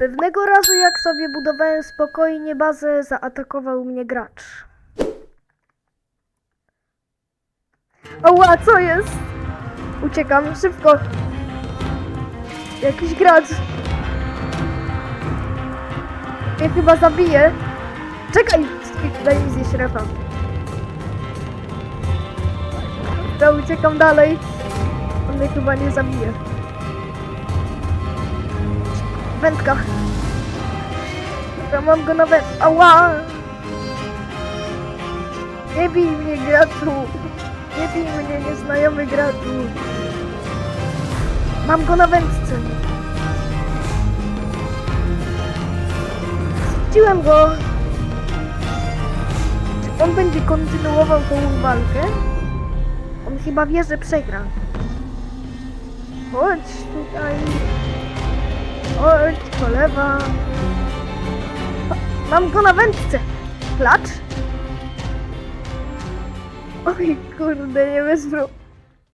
Pewnego razu, jak sobie budowałem spokojnie bazę, zaatakował mnie gracz. Oła, co jest? Uciekam, szybko. Jakiś gracz. Mnie chyba zabije. Czekaj, daj mi zjeść refa. Ja uciekam dalej. On mnie chyba nie zabije. Wędka. Ja mam go na węd... Ała! Nie bij mnie, graczu! Nie bij mnie, nieznajomy graczu! Mam go na wędce! Zrzuciłem go! Czy on będzie kontynuował tą walkę? On chyba wie, że przegra. Chodź tutaj. Polewa. Mam go na wędce. Klacz? Oj, kurde, nie wezmę.